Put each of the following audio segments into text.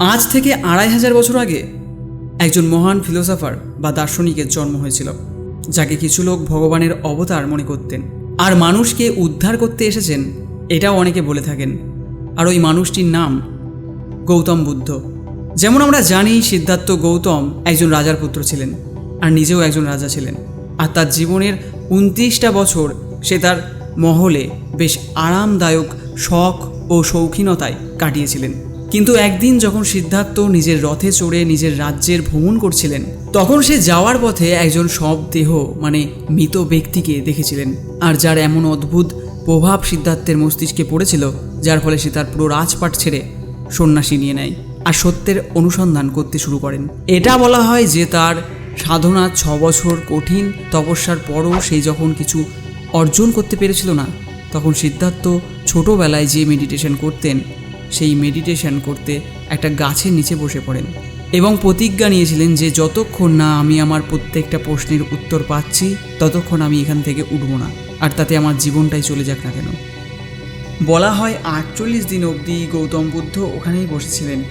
আজ থেকে আড়াই হাজার বছর আগে একজন মহান ফিলোসফার বা দার্শনিকের জন্ম হয়েছিল, যাকে কিছু লোক ভগবানের অবতার মনে করতেন। আর মানুষকে উদ্ধার করতে এসেছেন, এটাও অনেকে বলে থাকেন। আর ওই মানুষটির নাম গৌতম বুদ্ধ। যেমন আমরা জানি, সিদ্ধার্থ গৌতম একজন রাজার পুত্র ছিলেন, আর নিজেও একজন রাজা ছিলেন। আর তার জীবনের উনত্রিশটা বছর সে তার মহলে বেশ আরামদায়ক শখ ও শৌখিনতায় কাটিয়েছিলেন। কিন্তু একদিন যখন সিদ্ধার্থ নিজের রথে চড়ে নিজের রাজ্যের ভ্রমণ করছিলেন, তখন সে যাওয়ার পথে একজন সব দেহ মানে মৃত ব্যক্তিকে দেখেছিলেন। আর যার এমন অদ্ভুত প্রভাব সিদ্ধার্থের মস্তিষ্কে পড়েছিল, যার ফলে সে তার পুরো রাজপাট ছেড়ে সন্ন্যাসী নিয়ে নেয় আর সত্যের অনুসন্ধান করতে শুরু করেন। এটা বলা হয় যে তার সাধনা ছ বছর কঠিন, তপস্যার পরও সেই যখন কিছু অর্জন করতে পেরেছিল না, তখন সিদ্ধার্থ ছোটোবেলায় যে মেডিটেশন করতেন সেই মেডিটেশন করতে একটা গাছের নিচে বসে পড়েন এবং প্রতিজ্ঞা নিয়েছিলেন যে যতক্ষণ না আমি আমার প্রত্যেকটা প্রশ্নের উত্তর পাচ্ছি, ততক্ষণ আমি এখান থেকে উঠব না। আর তাতে আমার জীবনটাই চলে যাক না কেন। বলা হয় আটচল্লিশ দিন অবধি গৌতম বুদ্ধ ওখানেই বসেছিলেন।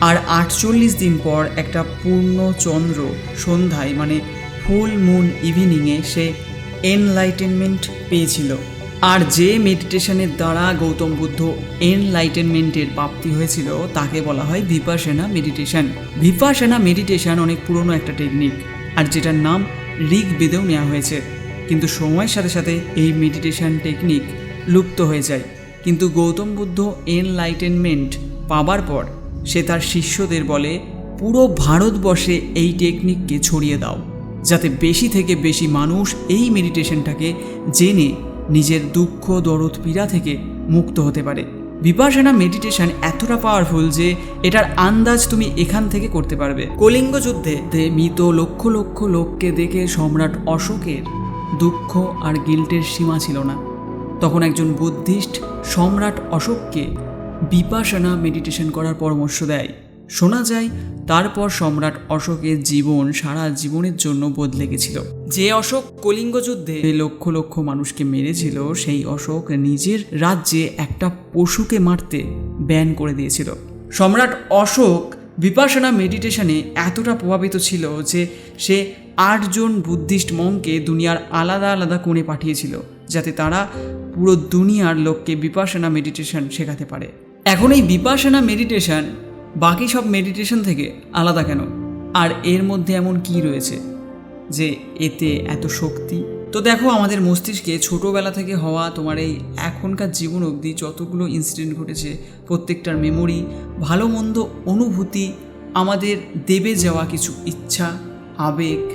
আর আটচল্লিশ দিন পর একটা পূর্ণ চন্দ্র সন্ধ্যায় মানে ফুল মুন ইভিনিংয়ে সে এনলাইটেনমেন্ট পেয়েছিল। আর যে মেডিটেশনের দ্বারা গৌতম বুদ্ধ এনলাইটেনমেন্টের প্রাপ্তি হয়েছিল, তাকে বলা হয় ভিপাসেনা মেডিটেশন ভিপাসেনা মেডিটেশন অনেক পুরনো একটা টেকনিক আর যেটার নাম ঋগ বেদেও নেওয়া হয়েছে। কিন্তু সময়ের সাথে সাথে এই মেডিটেশন টেকনিক লুপ্ত হয়ে যায়। কিন্তু গৌতম বুদ্ধ এনলাইটেনমেন্ট পাবার পর সে তার শিষ্যদের বলে, পুরো ভারতবর্ষে এই টেকনিককে ছড়িয়ে দাও, যাতে বেশি থেকে বেশি মানুষ এই মেডিটেশনটাকে জেনে নিজের দুঃখ, দরদ, পীড়া থেকে মুক্ত হতে পারে। বিপাসনা মেডিটেশন এতটা পাওয়ারফুল যে এটার আন্দাজ তুমি এখান থেকে করতে পারবে। কলিঙ্গ যুদ্ধে মৃত লক্ষ লক্ষ লোককে দেখে সম্রাট অশোকের দুঃখ আর গিল্টের সীমা ছিল না। তখন একজন বুদ্ধিস্ট সম্রাট অশোককে বিপাসনা মেডিটেশন করার পরামর্শ দেয়। শোনা যায়, তারপর সম্রাট অশোকের জীবন সারা জীবনের জন্য বদলে গেছিল। যে অশোক কলিঙ্গ যুদ্ধে লক্ষ লক্ষ মানুষকে মেরেছিল, সেই অশোক নিজের রাজ্যে একটা পশুকে মারতে ব্যান করে দিয়েছিল। সম্রাট অশোক বিপাসনা মেডিটেশনে এতটা প্রভাবিত ছিল যে সে আটজন বুদ্ধিস্ট মঙ্ককে দুনিয়ার আলাদা আলাদা কোণে পাঠিয়েছিল, যাতে তারা পুরো দুনিয়ার লোককে বিপাসনা মেডিটেশন শেখাতে পারে। এখন এই বিপাসনা মেডিটেশন বাকি সব মেডিটেশন থেকে আলাদা কেন? আর এর মধ্যে এমন কি রয়েছে যে এতে এত শক্তি? তো দেখো, আমাদের মস্তিষ্কে ছোটোবেলা থেকে হওয়া তোমার এই এখনকার জীবন অবধি যতগুলো ইনসিডেন্ট ঘটেছে, প্রত্যেকটার মেমোরি ভালো মন্দ অনুভূতি, আমাদের দেবে যাওয়া কিছু ইচ্ছা, আবেগ,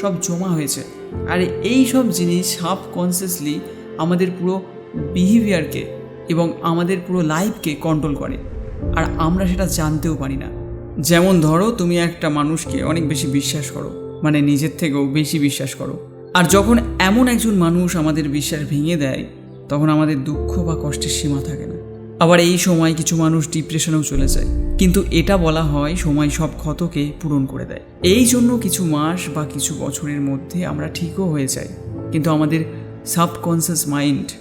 সব জমা হয়েছে। আর এই সব জিনিস সাবকনসিয়াসলি আমাদের পুরো বিহেভিয়ারকে এবং আমাদের পুরো লাইফকে কন্ট্রোল করে। আর আমরা সেটা জানতেও পারি না। যেমন ধরো, তুমি একটা মানুষকে অনেক বেশি বিশ্বাস করো মানে নিজের থেকেও বেশি বিশ্বাস করো। আর যখন এমন একজন মানুষ আমাদের বিশ্বাস ভেঙে দেয়, তখন আমাদের দুঃখ বা কষ্টের সীমা থাকে না। আবার এই সময় কিছু মানুষ ডিপ্রেশনেও চলে যায়। কিন্তু এটা বলা হয় সময় সব ক্ষতকে পূরণ করে দেয়। এই জন্য কিছু মাস বা কিছু বছরের মধ্যে আমরা ঠিকও হয়ে যাই। কিন্তু আমাদের সাবকনসিয়াস মাইন্ড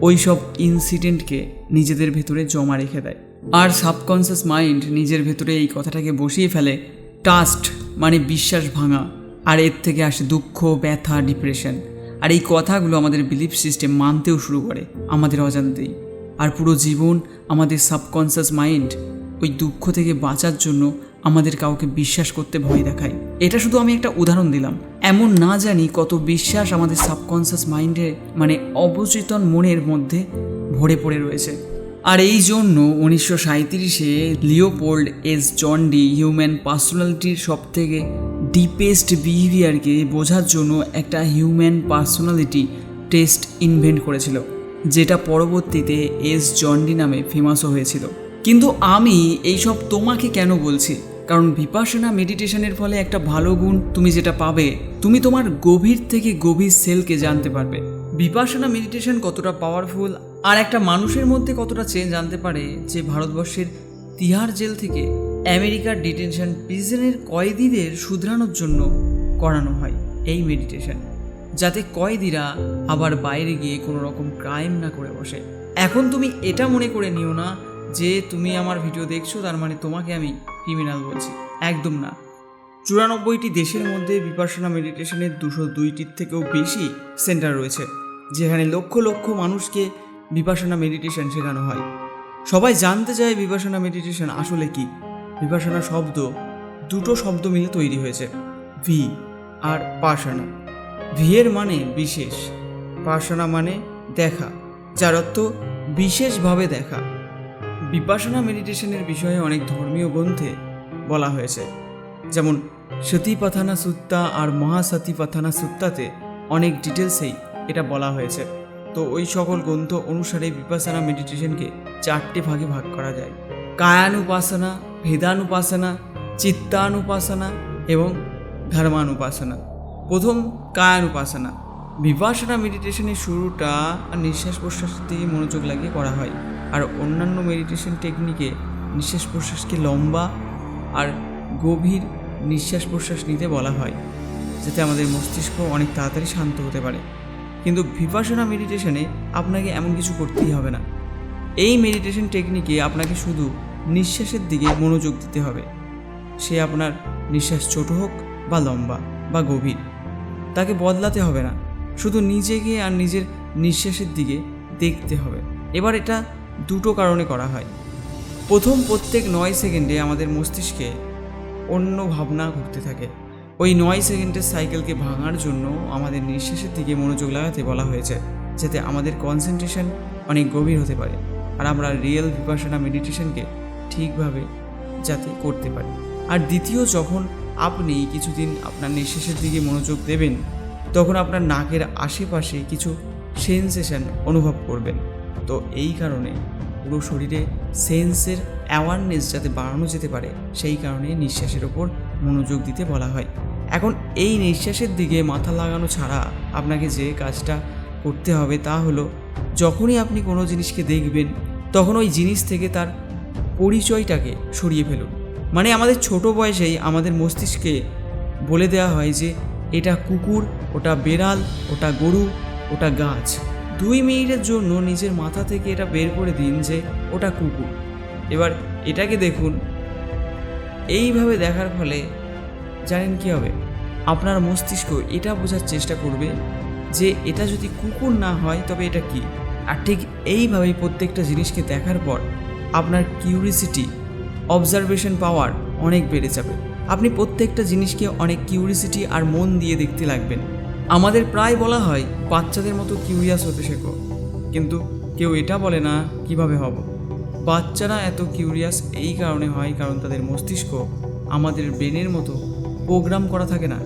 ওই সব ইনসিডেন্টকে নিজেদের ভেতরে জমা রেখে দেয়। আর সাবকনসিয়াস মাইন্ড নিজের ভেতরে এই কথাটাকে বসিয়ে ফেলে টাস্ট মানে বিশ্বাস ভাঙা, আর এর থেকে আসে দুঃখ, ব্যথা ডিপ্রেশন আর এই কথাগুলো আমাদের বিলিফ সিস্টেম মানতেও শুরু করে, আমাদের অজান্তেই। আর পুরো জীবন আমাদের সাবকনসিয়াস মাইন্ড ওই দুঃখ থেকে বাঁচার জন্য আমাদের কাউকে বিশ্বাস করতে ভয় দেখায়। এটা শুধু আমি একটা উদাহরণ দিলাম। এমন না জানি কত বিশ্বাস আমাদের সাবকনসিয়াস মাইন্ডে মানে অবচেতন মনের মধ্যে ভরে পড়ে রয়েছে। আর এই জন্য উনিশশো সাঁত্রিশে লিওপোল্ড এস জন্ডি হিউম্যান পার্সোনালিটির সব থেকে ডিপেস্ট বিহেভিয়ারকে বোঝার জন্য একটা হিউম্যান পার্সোনালিটি টেস্ট ইনভেন্ট করেছিল, যেটা পরবর্তীতে এস জন্ডি নামে ফেমাসও হয়েছিল। কিন্তু আমি এইসব তোমাকে কেন বলছি? কারণ বিপাসনা মেডিটেশনের ফলে একটা ভালো গুণ তুমি যেটা পাবে, তুমি তোমার গভীর থেকে গভীর সেলকে জানতে পারবে। বিপাসনা মেডিটেশন কতটা পাওয়ারফুল আর একটা মানুষের মধ্যে কতটা চেঞ্জ আনতে পারে যে ভারতবর্ষের তিহার জেল থেকে আমেরিকার ডিটেনশন প্রিজনের কয়েদিদের শুধরানোর জন্য করানো হয় এই মেডিটেশন যাতে কয়েদিরা আবার বাইরে গিয়ে কোনো রকম ক্রাইম না করে বসে। এখন তুমি এটা মনে করে নিও না যে তুমি আমার ভিডিও দেখছ, তার মানে তোমাকে আমি ক্রিমিনাল বলছি। একদম না। চুরানব্বইটি দেশের মধ্যে বিপাশনা মেডিটেশনের দুশো দুইটির থেকেও বেশি সেন্টার রয়েছে, যেখানে লক্ষ লক্ষ মানুষকে বিপাশনা মেডিটেশন শেখানো হয়। সবাই জানতে চায় বিপাশনা মেডিটেশন আসলে কি? বিপাশনা শব্দ দুটো শব্দ মিলে তৈরি হয়েছে, ভি আর পাশানা ভি এর মানে বিশেষ পাশানা মানে দেখা, যার অর্থ বিশেষভাবে দেখা। বিপাশনা মেডিটেশনের বিষয়ে অনেক ধর্মীয় গ্রন্থে বলা হয়েছে, যেমন সতীপাথানা সুত্তা আর মহাসতীপাথানা সুত্তাতে অনেক ডিটেলসেই এটা বলা হয়েছে। তো ওই সকল গ্রন্থ অনুসারে বিপাশনা মেডিটেশনকে চারটে ভাগে ভাগ করা যায়। কায়ানুপাসনা, ভেদানুপাসনা, চিত্তানুপাসনা এবং ধর্মানুপাসনা। প্রথম কায়ানুপাসনা। বিপাসনা মেডিটেশনের শুরুটা নিঃশ্বাস প্রশ্বাসের দিকে মনোযোগ লাগিয়ে করা হয়। আর অন্যান্য মেডিটেশন টেকনিকে নিঃশ্বাস প্রশ্বাসকে লম্বা আর গভীর নিঃশ্বাস প্রশ্বাস নিতে বলা হয়, যাতে আমাদের মস্তিষ্ক অনেক তাড়াতাড়ি শান্ত হতে পারে। কিন্তু বিপাসনা মেডিটেশনে আপনাকে এমন কিছু করতেই হবে না। এই মেডিটেশন টেকনিকে আপনাকে শুধু নিঃশ্বাসের দিকে মনোযোগ দিতে হবে। সে আপনার নিঃশ্বাস ছোট হোক বা লম্বা বা গভীর, তাকে বদলাতে হবে না। শুধু নিজেকে আর নিজের নিঃশ্বাসের দিকে দেখতে হবে। এবার এটা দুটো কারণে করা হয়। প্রথম প্রত্যেক নয় সেকেন্ডে আমাদের মস্তিষ্কে অন্য ভাবনা ঘুরতে থাকে। ওই নয় সেকেন্ডের সাইকেলকে ভাঙার জন্য আমাদের নিঃশ্বাসের দিকে মনোযোগ লাগাতে বলা হয়েছে, যাতে আমাদের কনসেন্ট্রেশন অনেক গভীর হতে পারে আর আমরা রিয়েল বিপাসনা মেডিটেশনকে ঠিকভাবে যাতে করতে পারি। আর দ্বিতীয়, যখন আপনি কিছুদিন আপনার নিঃশ্বাসের দিকে মনোযোগ দেবেন, তখন আপনার নাকের আশেপাশে কিছু সেন্সেশন অনুভব করবেন। তো এই কারণে পুরো শরীরে সেন্সের অ্যাওয়ারনেস যাতে বাড়ানো যেতে পারে, সেই কারণে নিঃশ্বাসের ওপর মনোযোগ দিতে বলা হয়। এখন এই নিঃশ্বাসের দিকে মাথা লাগানো ছাড়া আপনাকে যে কাজটা করতে হবে তা হলো, যখনই আপনি কোনো জিনিসকে দেখবেন, তখন ওই জিনিস থেকে তার পরিচয়টাকে সরিয়ে ফেলুন। মানে আমাদের ছোট বয়সেই আমাদের মস্তিষ্কে বলে দেওয়া হয় যে, এটা কুকুর, ওটা বেড়াল, ওটা গরু, ওটা গাছ। দুই মিনিটের জন্য নিজের মাথা থেকে এটা বের করে দিন যে, ওটা কুকুর। এবার এটাকে দেখুন এইভাবে দেখার ফলে জানেন কি হবে? আপনার মস্তিষ্ক এটা বোঝার চেষ্টা করবে যে এটা যদি কুকুর না হয়, তবে এটা কি? আর ঠিক এইভাবেই প্রত্যেকটা জিনিসকে দেখার পর আপনার কিউরিসিটি অবজারভেশন পাওয়ার অনেক বেড়ে যাবে। আপনি প্রত্যেকটা জিনিসকে অনেক কিউরিসিটি আর মন দিয়ে দেখতে লাগবেন। আমাদের প্রায় বলা হয়, বাচ্চাদের মতো কিউরিয়াস হতে শেখো। কিন্তু কেউ এটা বলে না, কীভাবে হব? বাচ্চারা এত কিউরিয়াস এই কারণে হয়, কারণ তাদের মস্তিষ্ক আমাদের ব্রেনের মতো প্রোগ্রাম করা থাকে না।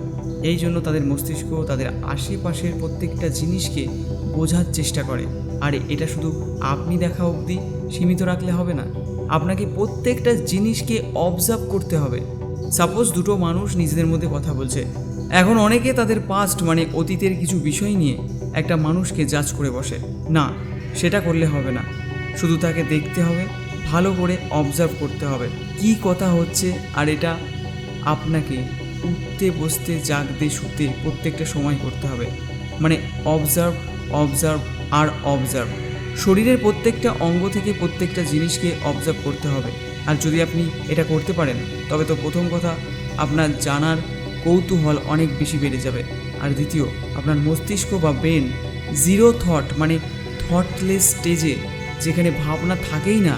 এই জন্য তাদের মস্তিষ্ক তাদের আশেপাশের প্রত্যেকটা জিনিসকে বোঝার চেষ্টা করে। আর, এটা শুধু আপনি দেখা অবধি সীমিত রাখলে হবে না। আপনাকে প্রত্যেকটা জিনিসকে অবজার্ভ করতে হবে। সাপোজ দুটো মানুষ নিজেদের মধ্যে কথা বলছে। এখন অনেকে তাদের পাস্ট মানে অতীতের কিছু বিষয় নিয়ে একটা মানুষকে জাজ করে বসে। না, সেটা করলে হবে না। শুধু তাকে দেখতে হবে, ভালো করে অবজার্ভ করতে হবে। কি কথা হচ্ছে আর এটা আপনাকে উঠতে বসতে, জাগতে, শুতে প্রত্যেকটা সময় করতে হবে। মানে অবজার্ভ অবজার্ভ আর অবজার্ভ শরীরের প্রত্যেকটা অঙ্গ থেকে প্রত্যেকটা জিনিসকে অবজার্ভ করতে হবে। আর যদি আপনি এটা করতে পারেন, তবে তো প্রথম কথা, আপনার জানার কৌতূহল অনেক বেশি বেড়ে যাবে। আর দ্বিতীয়, আপনার মস্তিষ্ক বা ব্রেন জিরো থট মানে থটলেস স্টেজে যেখানে ভাবনা থাকেই না,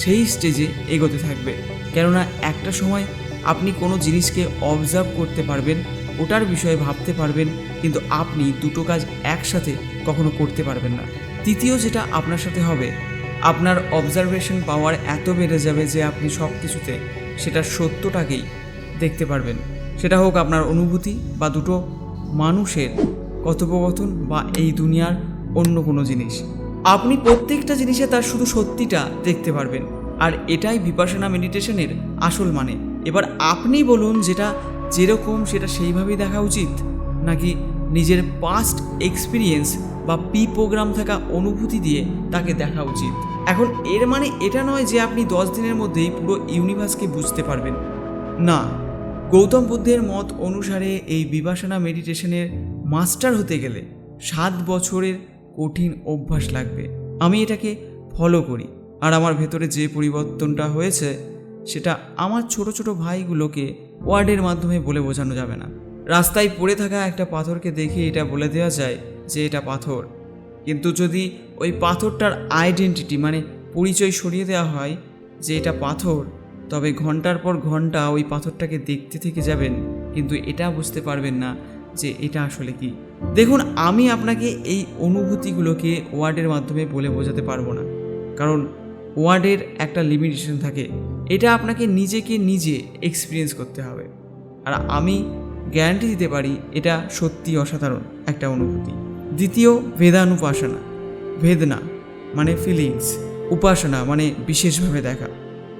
সেই স্টেজে এগোতে থাকবে। কেননা একটা সময় আপনি কোনো জিনিসকে অবজার্ভ করতে পারবেন, ওটার বিষয়ে ভাবতে পারবেন, কিন্তু আপনি দুটো কাজ একসাথে কখনো করতে পারবেন না। তৃতীয় যেটা আপনার সাথে হবে, আপনার অবজারভেশন পাওয়ার এত বেড়ে যাবে যে আপনি সব কিছুতে সেটার সত্যটাকেই দেখতে পারবেন। সেটা হোক আপনার অনুভূতি বা দুটো মানুষের কথোপকথন বা এই দুনিয়ার অন্য কোনো জিনিস। আপনি প্রত্যেকটা জিনিসে তার শুধু সত্যিটা দেখতে পারবেন। আর এটাই বিপাশনা মেডিটেশনের আসল মানে। এবার আপনি বলুন যেটা যেরকম সেটা সেইভাবেই দেখা উচিত, নাকি নিজের পাস্ট এক্সপিরিয়েন্স বা পি প্রোগ্রাম থাকা অনুভূতি দিয়ে তাকে দেখা উচিত? এখন এর মানে এটা নয় যে আপনি দশ দিনের মধ্যেই পুরো ইউনিভার্সকে বুঝতে পারবেন। না, গৌতম বুদ্ধের মত অনুসারে এই বিপাশনা মেডিটেশনের মাস্টার হতে গেলে সাত বছরের কঠিন অভ্যাস লাগবে। আমি এটাকে ফলো করি। আর আমার ভেতরে যে পরিবর্তনটা হয়েছে, সেটা আমার ছোট ছোট ভাইগুলোকে ওয়ার্ডের মাধ্যমে বলে বোঝানো যাবে না। রাস্তায় পড়ে থাকা একটা পাথরকে দেখে এটা বলে দেওয়া যায় যে এটা পাথর। কিন্তু যদি ওই পাথরটার আইডেন্টিটি মানে পরিচয় সরিয়ে দেওয়া হয় যে এটা পাথর, তবে ঘণ্টার পর ঘণ্টা ওই পাথরটাকে দেখতে থেকে যাবেন, কিন্তু এটা বুঝতে পারবেন না যে এটা আসলে কি। দেখুন, আমি আপনাকে এই অনুভূতিগুলোকে ওয়ার্ডের মাধ্যমে বলে বোঝাতে পারব না। কারণ ওয়ার্ডের একটা লিমিটেশন থাকে। এটা আপনাকে নিজেকে নিজে এক্সপিরিয়েন্স করতে হবে। আর আমি গ্যারান্টি দিতে পারি, এটা সত্যি অসাধারণ একটা অনুভূতি। দ্বিতীয় বেদানুপাসনা বেদনা মানে ফিলিংস উপাসনা মানে বিশেষভাবে দেখা।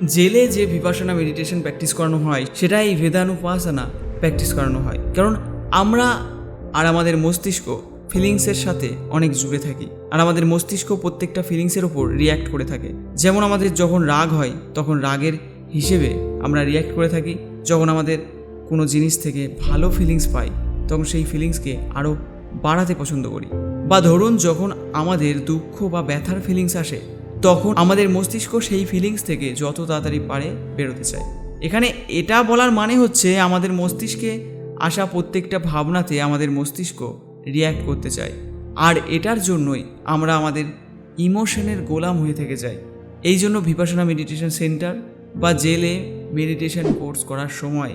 জেলে যে বিপাসনা মেডিটেশন প্র্যাকটিস করানো হয় সেটা এই বেদানুপাসনা প্র্যাকটিস করানো হয়। কারণ আমরা আর আমাদের মস্তিষ্ক ফিলিংসের সাথে অনেক জুড়ে থাকি। আর আমাদের মস্তিষ্ক প্রত্যেকটা ফিলিংসের ওপর রিয়্যাক্ট করে থাকে। যেমন আমাদের যখন রাগ হয়, তখন রাগের হিসেবে আমরা রিয়্যাক্ট করে থাকি। যখন আমাদের কোনো জিনিস থেকে ভালো ফিলিংস পাই, তখন সেই ফিলিংসকে আরও বাড়াতে পছন্দ করি। বা ধরুন যখন আমাদের দুঃখ বা ব্যথার ফিলিংস আসে, তখন আমাদের মস্তিষ্ক সেই ফিলিংস থেকে যত তাড়াতাড়ি পারে বেরোতে চায়। এখানে এটা বলার মানে হচ্ছে আমাদের মস্তিষ্কে আসা প্রত্যেকটা ভাবনাতে আমাদের মস্তিষ্ক রিয়্যাক্ট করতে চায়। আর এটার জন্যই আমরা আমাদের ইমোশনের গোলাম হয়ে থেকে যাই। এই জন্য ভিপাসনা মেডিটেশন সেন্টার বা জেলে মেডিটেশন কোর্স করার সময়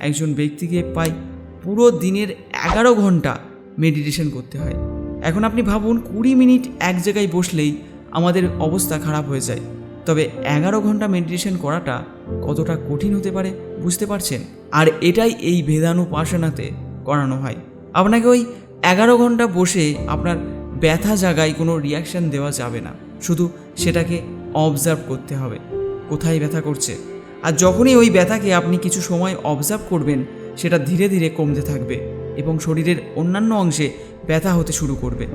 একজন ব্যক্তিকে প্রায় পুরো দিনের এগারো ঘণ্টা মেডিটেশন করতে হয়। এখন আপনি ভাবুন, কুড়ি মিনিট এক জায়গায় বসলেই আমাদের অবস্থা খারাপ হয়ে যায়। তবে এগারো ঘণ্টা মেডিটেশন করাটা কতটা কঠিন হতে পারে বুঝতে পারছেন? আর এটাই এই ভেদানুপাসনাতে করানো হয়। আপনাকে ওই এগারো ঘণ্টা বসে আপনার ব্যথা জায়গায় কোনো রিয়াকশান দেওয়া যাবে না। শুধু সেটাকে অবজার্ভ করতে হবে, কোথায় ব্যথা করছে। আর যখনই ওই ব্যথাকে আপনি কিছু সময় অবজার্ভ করবেন, সেটা ধীরে ধীরে কমতে থাকবে এবং শরীরের অন্যান্য অংশে ব্যথা হতে শুরু করবে।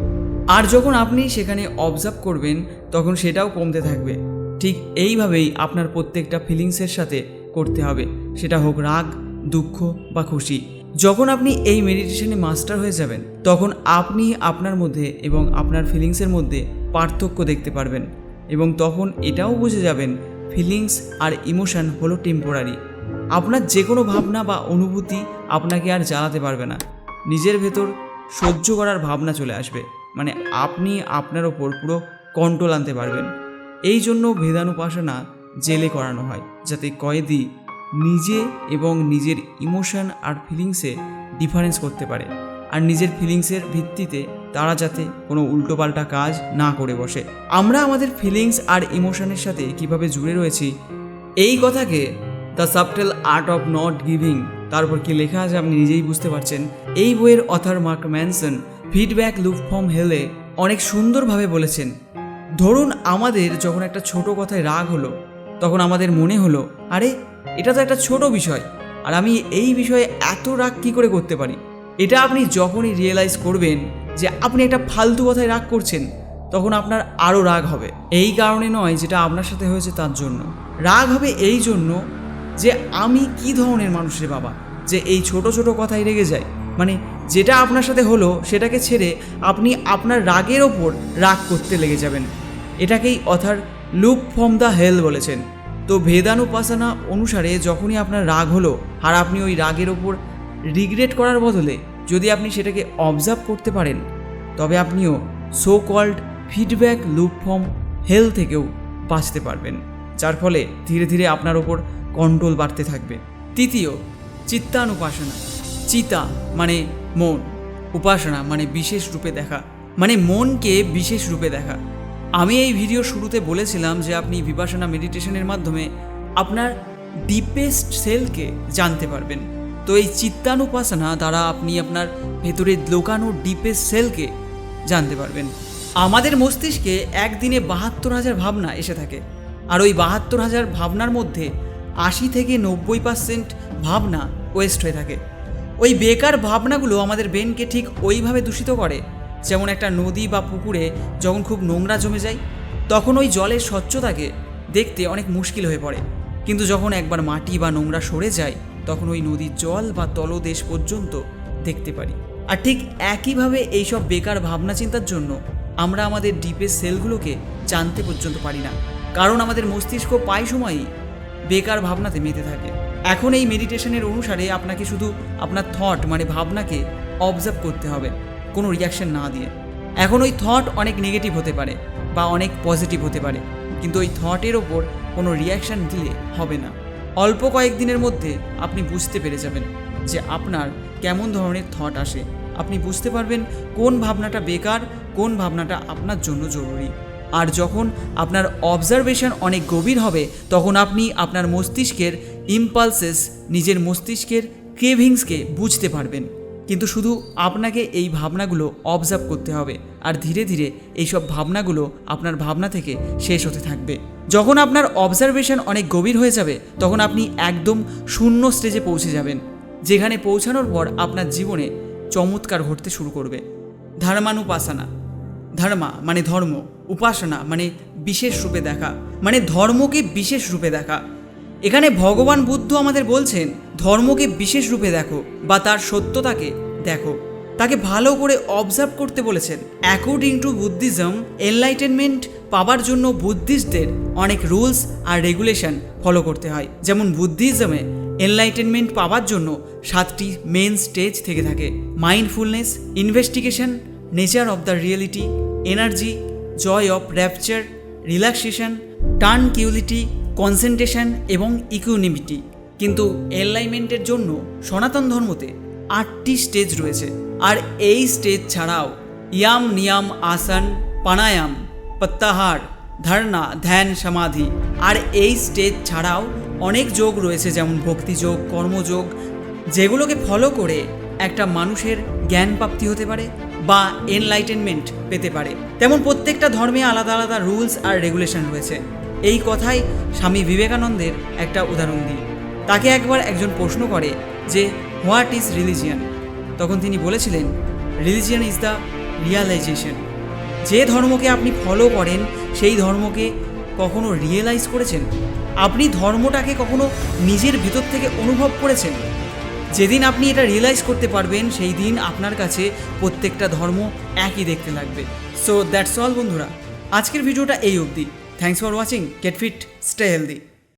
আর যখন আপনি সেখানে অবজার্ভ করবেন, তখন সেটাও কমতে থাকবে। ঠিক এইভাবেই আপনার প্রত্যেকটা ফিলিংসের সাথে করতে হবে। সেটা হোক রাগ, দুঃখ বা খুশি। যখন আপনি এই মেডিটেশনে মাস্টার হয়ে যাবেন, তখন আপনি আপনার মধ্যে এবং আপনার ফিলিংসের মধ্যে পার্থক্য দেখতে পারবেন এবং তখন এটাও বুঝে যাবেন ফিলিংস আর ইমোশন হলো টেম্পোরারি আপনার যে কোনো ভাবনা বা অনুভূতি আপনাকে আর জ্বালাতে পারবে না। নিজের ভেতর সহ্য করার ভাবনা চলে আসবে। মানে আপনি আপনার ওপর পুরো কন্ট্রোল আনতে পারবেন। এই জন্য ভেদানুপাসনা জেলে করানো হয়, যাতে কয়েদি নিজে এবং নিজের ইমোশন আর ফিলিংসে ডিফারেন্স করতে পারে। আর নিজের ফিলিংসের ভিত্তিতে তারা যাতে কোনো উল্টোপাল্টা কাজ না করে বসে। আমরা আমাদের ফিলিংস আর ইমোশনের সাথে কীভাবে জুড়ে রয়েছি, এই কথাকে the subtle art of not giving তারপর কি লেখা আছে আপনি নিজেই বুঝতে পারছেন? এই বইয়ের author Mark Manson feedback loop from হেলে অনেক সুন্দরভাবে বলেছেন। ধরুন আমাদের যখন একটা ছোট কথায় রাগ হলো, তখন আমাদের মনে হলো, আরে, এটা তো একটা ছোট বিষয়, আর আমি এই বিষয়ে এত রাগ কী করে করতে পারি? এটা আপনি যখনই রিয়েলাইজ করবেন যে আপনি একটা ফালতু কথায় রাগ করছেন, তখন আপনার আরও রাগ হবে। এই কারণে নয় যেটা আপনার সাথে হয়েছে তার জন্য। রাগ হবে এই জন্য যে আমি কি ধরনের মানুষের বাবা, যে এই ছোট ছোট কথায় রেগে যায়। মানে যেটা আপনার সাথে হলো, সেটাকে ছেড়ে আপনি আপনার রাগের ওপর রাগ করতে লেগে যাবেন। এটাকেই author loop from the hell বলেছেন। তো ভেদানুপাসনা অনুসারে যখনই আপনার রাগ হলো আর আপনি ওই রাগের ওপর রিগ্রেট করার বদলে যদি আপনি সেটাকে অবজার্ভ করতে পারেন, তবে আপনিও so called feedback loop from hell থেকেও বাঁচতে পারবেন, যার ফলে ধীরে ধীরে আপনার ওপর কন্ট্রোল বাড়তে থাকবে। তৃতীয়, চিত্তানুপাসনা। চিতা মানে মন, উপাসনা মানে বিশেষ রূপে দেখা মানে মনকে বিশেষ রূপে দেখা। আমি এই ভিডিও শুরুতে বলেছিলাম যে আপনি বিপাসনা মেডিটেশনের মাধ্যমে আপনার ডিপেস্ট সেলকে জানতে পারবেন। তো এই চিত্তানুপাসনা দ্বারা আপনি আপনার ভেতরে লোকানো ডিপেস্ট সেলকে জানতে পারবেন। আমাদের মস্তিষ্কে একদিনে বাহাত্তর হাজার ভাবনা এসে থাকে। আর ওই বাহাত্তর হাজার ভাবনার মধ্যে আশি থেকে নব্বই পার্সেন্ট ভাবনা ওয়েস্ট হয়ে থাকে। ওই বেকার ভাবনাগুলো আমাদের ব্রেনকে ঠিক ওইভাবে দূষিত করে যেমন একটা নদী বা পুকুরে যখন খুব নোংরা জমে যায়, তখন ওই জলের স্বচ্ছতাকে দেখতে অনেক মুশকিল হয়ে পড়ে। কিন্তু যখন একবার মাটি বা নোংরা সরে যায়, তখন ওই নদীর জল বা তলদেশ পর্যন্ত দেখতে পারি। আর ঠিক একইভাবে এইসব বেকার ভাবনা চিন্তার জন্য আমরা আমাদের ডিপের সেলগুলোকে জানতে পর্যন্ত পারি না। কারণ আমাদের মস্তিষ্ক প্রায় সময়ই বেকার ভাবনাতে মেতে থাকে। এখন এই মেডিটেশনের অনুসারে আপনাকে শুধু আপনার থট মানে ভাবনাকে অবজার্ভ করতে হবে। কোনো রিয়াকশন না দিয়ে। এখন ওই থট অনেক নেগেটিভ হতে পারে বা অনেক পজিটিভ হতে পারে, কিন্তু ওই থটের ওপর কোনো রিয়াকশান দিলে হবে না। অল্প কয়েকদিনের মধ্যে আপনি বুঝতে পেরে যাবেন যে আপনার কেমন ধরনের থট আসে। আপনি বুঝতে পারবেন কোন ভাবনাটা বেকার, কোন ভাবনাটা আপনার জন্য জরুরি। আর যখন আপনার অবজারভেশন অনেক গভীর হবে, তখন আপনি আপনার মস্তিষ্কের ইম্পালসেস নিজের মস্তিষ্কের ক্রেভিংসকে বুঝতে পারবেন। কিন্তু শুধু আপনাকে এই ভাবনাগুলো অবজার্ভ করতে হবে আর ধীরে ধীরে এইসব ভাবনাগুলো আপনার ভাবনা থেকে শেষ হতে থাকবে। যখন আপনার অবজারভেশন অনেক গভীর হয়ে যাবে, তখন আপনি একদম শূন্য স্টেজে পৌঁছে যাবেন, যেখানে পৌঁছানোর পর আপনার জীবনে চমৎকার ঘটতে শুরু করবে। ধর্মানুপাসনা, ধর্মা মানে ধর্ম, উপাসনা মানে বিশেষ রূপে দেখা মানে ধর্মকে বিশেষ রূপে দেখা। এখানে ভগবান বুদ্ধ আমাদের বলছেন ধর্মকে বিশেষ রূপে দেখো বা তার সত্যতাকে দেখো। তাকে ভালো করে অবজার্ভ করতে বলেছেন। অ্যাকর্ডিং টু বুদ্ধিজম এনলাইটেনমেন্ট পাবার জন্য বুদ্ধিস্টদের অনেক রুলস আর রেগুলেশন ফলো করতে হয়। যেমন বুদ্ধিজমে এনলাইটেনমেন্ট পাওয়ার জন্য সাতটি মেন স্টেজ থেকে থাকে। Mindfulness investigation nature of the reality energy joy of rapture relaxation tranquility concentration এবং ইকুনিমিটি কিন্তু এনলাইনমেন্টের জন্য সনাতন ধর্মতে আটটি স্টেজ রয়েছে। আর এই স্টেজ ছাড়াও ইয়াম নিয়াম আসন, প্রাণায়াম, প্রত্যাহার, ধারণা, ধ্যান, সমাধি, আর এই স্টেজ ছাড়াও অনেক যোগ রয়েছে, যেমন ভক্তিযোগ কর্মযোগ যেগুলোকে ফলো করে একটা মানুষের জ্ঞান প্রাপ্তি হতে পারে বা এনলাইটেনমেন্ট পেতে পারে। তেমন প্রত্যেকটা ধর্মে আলাদা আলাদা রুলস আর রেগুলেশন রয়েছে। এই কথাই স্বামী বিবেকানন্দের একটা উদাহরণ দিই। তাকে একবার একজন প্রশ্ন করে যে, হোয়াট ইজ রিলিজিয়ান? তখন তিনি বলেছিলেন, রিলিজিয়ান ইজ দ্য রিয়ালাইজেশন। যে ধর্মকে আপনি ফলো করেন, সেই ধর্মকে কখনো রিয়েলাইজ করেছেন? আপনি ধর্মটাকে কখনো নিজের ভিতর থেকে অনুভব করেছেন? যেদিন আপনি এটা রিয়েলাইজ করতে পারবেন, সেই দিন আপনার কাছে প্রত্যেকটা ধর্ম একই দেখতে লাগবে। সো দ্যাটস অল বন্ধুরা। আজকের ভিডিওটা এই অবধি। Thanks for watching get fit stay healthy